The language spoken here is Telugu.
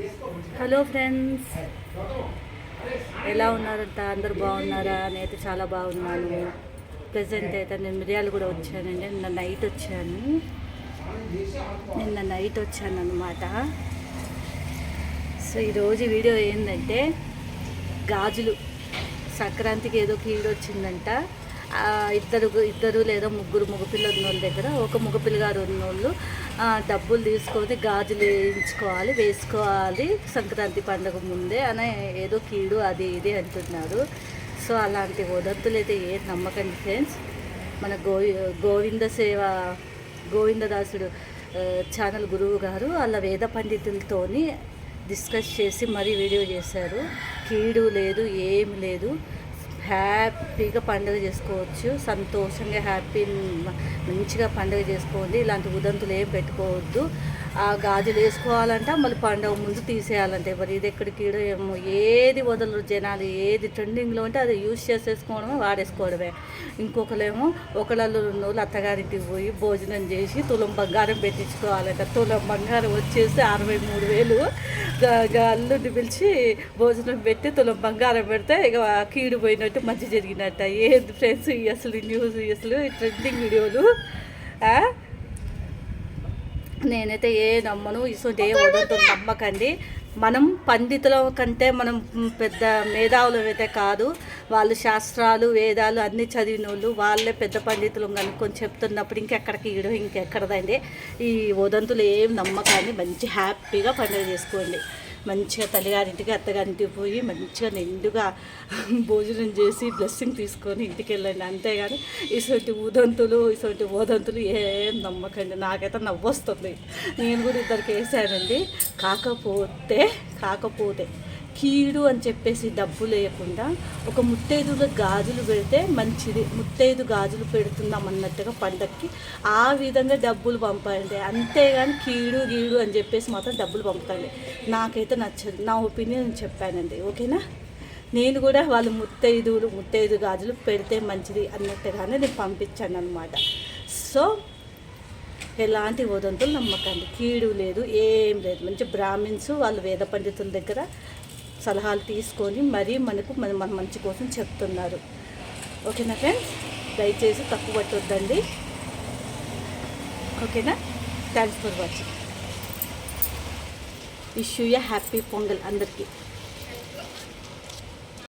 హలో ఫ్రెండ్స్ ఎలా ఉన్నారంట? అందరు బాగున్నారా? నేనైతే చాలా బాగున్నాను. ప్రజెంట్ అయితే నేను మిరియాలు కూడా వచ్చానండి. నిన్న నైట్ వచ్చాను. నిన్న నైట్ వచ్చాను అనమాట సో ఈరోజు వీడియో ఏంటంటే గాజులు. సంక్రాంతికి ఏదో కీడు వచ్చిందంట. ఇద్దరు ఇద్దరు లేదా ముగ్గురు మగపిల్ల ఉన్న వాళ్ళ దగ్గర ఒక మగపిల్లగారు ఉన్న వాళ్ళు డబ్బులు తీసుకొని గాజులు వేయించుకోవాలి వేసుకోవాలి. సంక్రాంతి పండుగ ముందే అని ఏదో కీడు అది ఇది అంటున్నారు. సో అలాంటి వదంతులు అయితే ఏం నమ్మకండి ఫ్రెండ్స్. మన గోవి గోవింద సేవ గోవిందదాసుడు ఛానల్ గురువు గారు అలా వేద పండితులతోని డిస్కస్ చేసి మరీ వీడియో చేశారు. కీడు లేదు ఏం లేదు. హ్యాపీగా పండుగ చేసుకోవచ్చు. సంతోషంగా హ్యాపీ మంచిగా పండుగ చేసుకోండి. ఇలాంటి ఉదంతులు ఏం పెట్టుకోవద్దు. ఆ గాజులు వేసుకోవాలంట మళ్ళీ పండుగ ముందు తీసేయాలంటే. మరి ఇది ఎక్కడికి ఏమో ఏది వదలరు జనాలు ఏది ట్రెండింగ్లో ఉంటే అది యూజ్ చేసేసుకోవడమే వాడేసుకోవడమే. ఇంకొకరేమో ఒకళ్ళు రెండు రోజులు అత్తగారింటికి పోయి భోజనం చేసి తులం బంగారం పెట్టించుకోవాలంట. తులం బంగారం వచ్చేసి అరవై మూడు వేలు. అల్లుడిని పిలిచి భోజనం పెట్టి తులం బంగారం పెడితే ఇక కీడు పోయినట్టు మంచి జరిగినట్ట. ఏంది ఫ్రెండ్స్ అసలు న్యూస్ అసలు ట్రెండింగ్ వీడియోలు ఆ? నేనైతే ఏ నమ్మను ఇటువంటి ఏ వదంతో నమ్మకండి. మనం పండితుల కంటే మనం పెద్ద మేధావులు అయితే కాదు. వాళ్ళు శాస్త్రాలు వేదాలు అన్నీ చదివిన వాళ్ళు వాళ్ళే పెద్ద పండితులు కనుక్కొని చెప్తున్నప్పుడు ఇంకెక్కడికి ఈడు ఇంకెక్కడదండి. ఈ వదంతులు ఏం నమ్మకాన్ని మంచి హ్యాపీగా పండుగ చేసుకోండి. మంచిగా తల్లిగారింటికి అత్తగారింటికి పోయి మంచిగా నిండుగా భోజనం చేసి బ్లెస్సింగ్ తీసుకొని ఇంటికి వెళ్ళండి. అంతేగాని ఇటువంటి ఉదంతులు ఇటువంటి ఓదంతులు ఏం నమ్మకండి. నాకైతే నవ్వొస్తుంది. నేను కూడా ఇద్దరికి వేసానండి. కాకపోతే కాకపోతే కీడు అని చెప్పేసి డబ్బు లేకుండా ఒక ముత్తైదు గాజులు పెడితే మంచిది. ముత్తైదు గాజులు పెడుతున్నాం అన్నట్టుగా పండక్కి ఆ విధంగా డబ్బులు పంపండి అంతేగాని కీడు గీడు అని చెప్పేసి మాత్రం డబ్బులు పంపండి నాకైతే నచ్చదు. నా ఒపీనియన్ చెప్పానండి. ఓకేనా? నేను కూడా వాళ్ళు ముత్తైదులు ముత్తైదు గాజులు పెడితే మంచిది అన్నట్టుగానే నేను పంపించాను అనమాట సో ఎలాంటి వదంతులు నమ్మకండి. కీడు లేదు ఏం లేదు. మంచి బ్రాహ్మిన్స్ వాళ్ళు వేద పండితుల దగ్గర సలహాలు తీసుకొని మరీ మనకు మన మన మంచి కోసం చెప్తున్నారు. ఓకేనా ఫ్రెండ్స్? దయచేసి తక్కువ పట్టొద్దండి. ఓకేనా? Thanks for watching wish you happy Pongal అందరికీ.